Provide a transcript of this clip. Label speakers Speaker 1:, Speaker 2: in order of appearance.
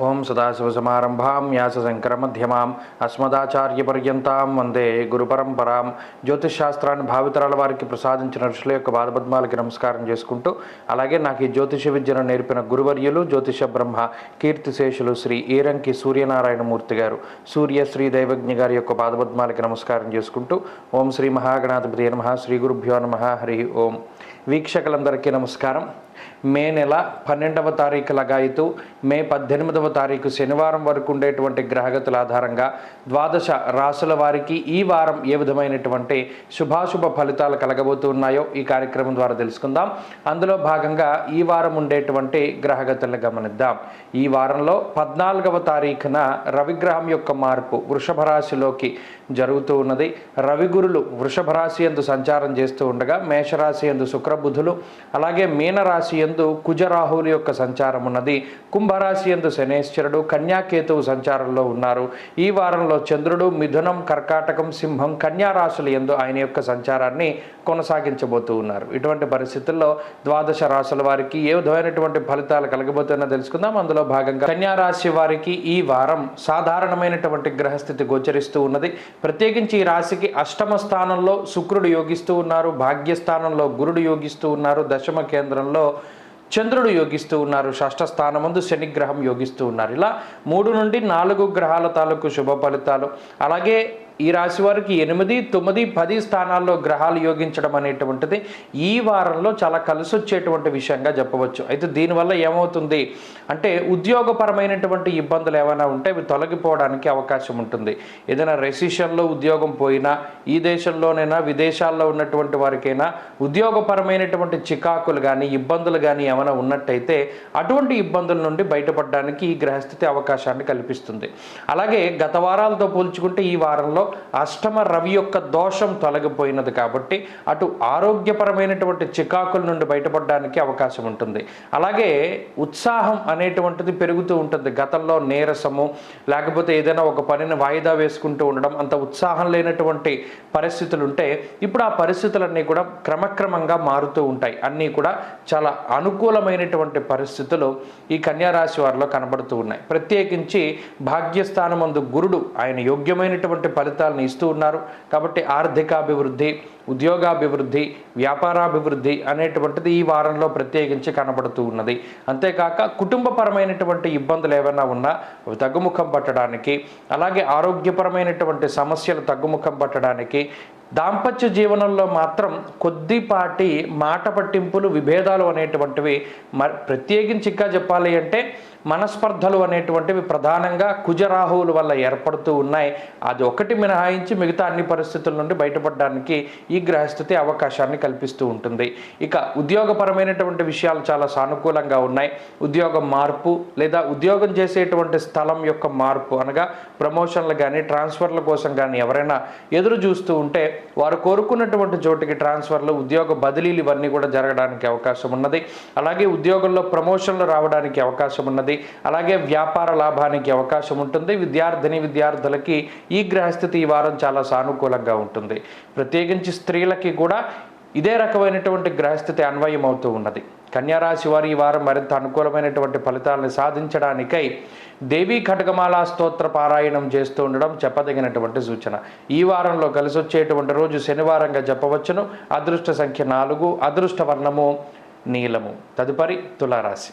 Speaker 1: ఓం సదాశివసమారంభాం వ్యాసశంకరమధ్యమాం అస్మదాచార్యపర్యంతాం వందే గురుపరంపరాం. జ్యోతిష్శాస్త్రాన్ని భావితరాల వారికి ప్రసాదించిన ఋషుల యొక్క పాదపద్మాలకి నమస్కారం చేసుకుంటూ అలాగే నాకు ఈ జ్యోతిష విద్యను నేర్పిన గురువర్యులు జ్యోతిష బ్రహ్మ కీర్తిశేషులు శ్రీ ఈరంకి సూర్యనారాయణమూర్తి గారు. సూర్య శ్రీ దైవజ్ఞ గారి యొక్క పాదపద్మాలకి నమస్కారం చేసుకుంటూ ఓం శ్రీ మహాగణాధిపతి నమ శ్రీ గురుభ్యో నమ హరి ఓం. వీక్షకులందరికీ నమస్కారం. మే నెల పన్నెండవ తారీఖు లగాయితూ మే పద్దెనిమిదవ తారీఖు శనివారం వరకు ఉండేటువంటి గ్రహగతుల ఆధారంగా ద్వాదశ రాసుల వారికి ఈ వారం ఏ విధమైనటువంటి శుభాశుభ ఫలితాలు కలగబోతున్నాయో ఈ కార్యక్రమం ద్వారా తెలుసుకుందాం. అందులో భాగంగా ఈ వారం ఉండేటువంటి గ్రహగతులను గమనిద్దాం. ఈ వారంలో పద్నాలుగవ తారీఖున రవిగ్రహం యొక్క మార్పు వృషభ రాశిలోకి జరుగుతూ ఉన్నది. రవిగురులు వృషభ రాశి ఎందు సంచారం చేస్తూ ఉండగా మేషరాశి ఎందు శుక్రబుధులు అలాగే మీనరాశి ఎందు కుజరాహువుల యొక్క సంచారం ఉన్నది. కుంభరాశి ఎందు శనేశ్వరుడు కన్యాకేతువు సంచారంలో ఉన్నారు. ఈ వారంలో చంద్రుడు మిథునం కర్కాటకం సింహం కన్యారాశుల ఎందు ఆయన యొక్క సంచారాన్ని కొనసాగించబోతూ ఉన్నారు. ఇటువంటి పరిస్థితుల్లో ద్వాదశ రాశుల వారికి ఏ విధమైనటువంటి ఫలితాలు కలగబోతున్నా తెలుసుకుందాం. అందులో భాగంగా కన్యా రాశి వారికి ఈ వారం సాధారణమైనటువంటి గ్రహస్థితి గోచరిస్తూ ఉన్నది. ప్రత్యేకించి ఈ రాశికి అష్టమ స్థానంలో శుక్రుడు యోగిస్తూ ఉన్నారు. భాగ్యస్థానంలో గురుడు యోగిస్తూ ఉన్నారు. దశమ కేంద్రంలో చంద్రుడు యోగిస్తూ ఉన్నారు. షష్ఠస్థానమందు శనిగ్రహం యోగిస్తూ ఉన్నారు. ఇలా మూడు నుండి నాలుగు గ్రహాల తాలూకు శుభ ఫలితాలు. అలాగే ఈ రాశి వారికి ఎనిమిది తొమ్మిది పది స్థానాల్లో గ్రహాలు యోగించడం అనేటువంటిది ఈ వారంలో చాలా కలిసి వచ్చేటువంటి విషయంగా చెప్పవచ్చు. అయితే దీనివల్ల ఏమవుతుంది? అంటే ఉద్యోగపరమైనటువంటి ఇబ్బందులు ఏమైనా ఉంటే అవి తొలగిపోవడానికి అవకాశం ఉంటుంది. ఏదైనా రెసిషన్లో ఉద్యోగం పోయినా ఈ దేశంలోనైనా విదేశాల్లో ఉన్నటువంటి వారికైనా ఉద్యోగపరమైనటువంటి చికాకులు కానీ ఇబ్బందులు కానీ ఏమైనా ఉన్నట్టయితే అటువంటి ఇబ్బందుల నుండి బయటపడడానికి ఈ గ్రహస్థితి అవకాశాన్ని కల్పిస్తుంది. అలాగే గత వారాలతో పోల్చుకుంటే ఈ వారంలో అష్టమ రవి యొక్క దోషం తొలగిపోయినది కాబట్టి అటు ఆరోగ్యపరమైనటువంటి చికాకుల నుండి బయటపడడానికి అవకాశం ఉంటుంది. అలాగే ఉత్సాహం అనేటువంటిది పెరుగుతూ ఉంటుంది. గతంలో నీరసము లేకపోతే ఏదైనా ఒక పనిని వాయిదా వేసుకుంటూ ఉండడం అంత ఉత్సాహం లేనటువంటి పరిస్థితులు ఉంటే ఇప్పుడు ఆ పరిస్థితులన్నీ కూడా క్రమక్రమంగా మారుతూ ఉంటాయి. అన్నీ కూడా చాలా అనుకూలమైనటువంటి పరిస్థితులు ఈ కన్యారాశి వారిలో కనబడుతూ ఉన్నాయి. ప్రత్యేకించి భాగ్యస్థానమందు గురుడు ఆయన యోగ్యమైనటువంటి ఫలితాలను ఇస్తూ ఉన్నారు. కాబట్టి ఆర్థికాభివృద్ధి ఉద్యోగాభివృద్ధి వ్యాపారాభివృద్ధి అనేటువంటిది ఈ వారంలో ప్రత్యేకించి కనబడుతూ ఉన్నది. అంతేకాక కుటుంబపరమైనటువంటి ఇబ్బందులు ఏమైనా ఉన్నా అవి తగ్గుముఖం పట్టడానికి అలాగే ఆరోగ్యపరమైనటువంటి సమస్యలు తగ్గుముఖం పట్టడానికి దాంపత్య జీవనంలో మాత్రం కొద్దిపాటి మాట పట్టింపులు విభేదాలు అనేటువంటివి మ ప్రత్యేకించి ఇంకా చెప్పాలి అంటే మనస్పర్ధలు అనేటువంటివి ప్రధానంగా కుజరాహువుల వల్ల ఏర్పడుతూ ఉన్నాయి. అది ఒకటి మినహాయించి మిగతా అన్ని పరిస్థితుల నుండి బయటపడడానికి ఈ గ్రహస్థితి అవకాశాన్ని కల్పిస్తూ ఉంటుంది. ఇక ఉద్యోగపరమైనటువంటి విషయాలు చాలా సానుకూలంగా ఉన్నాయి. ఉద్యోగం మార్పు లేదా ఉద్యోగం చేసేటువంటి స్థలం యొక్క మార్పు అనగా ప్రమోషన్లు కానీ ట్రాన్స్ఫర్ల కోసం కానీ ఎవరైనా ఎదురు చూస్తూ ఉంటే వారు కోరుకున్నటువంటి చోటికి ట్రాన్స్ఫర్లు ఉద్యోగ బదిలీలు ఇవన్నీ కూడా జరగడానికి అవకాశం ఉన్నది. అలాగే ఉద్యోగంలో ప్రమోషన్లు రావడానికి అవకాశం ఉన్నది. అలాగే వ్యాపార లాభానికి అవకాశం ఉంటుంది. విద్యార్థిని విద్యార్థులకి ఈ గ్రహస్థితి ఈ వారం చాలా సానుకూలంగా ఉంటుంది. ప్రత్యేకించి స్త్రీలకి కూడా ఇదే రకమైనటువంటి గ్రహస్థితి అన్వయం అవుతూ ఉన్నది. కన్యారాశి వారు ఈ వారం మరింత అనుకూలమైనటువంటి ఫలితాలను సాధించడానికై దేవీ ఖడ్గమాల స్తోత్ర పారాయణం చేస్తూ ఉండడం చెప్పదగినటువంటి సూచన. ఈ వారంలో కలిసి వచ్చేటువంటి రోజు శనివారంగా చెప్పవచ్చును అదృష్ట సంఖ్య నాలుగు అదృష్ట వర్ణము నీలము. తదుపరి తులారాశి.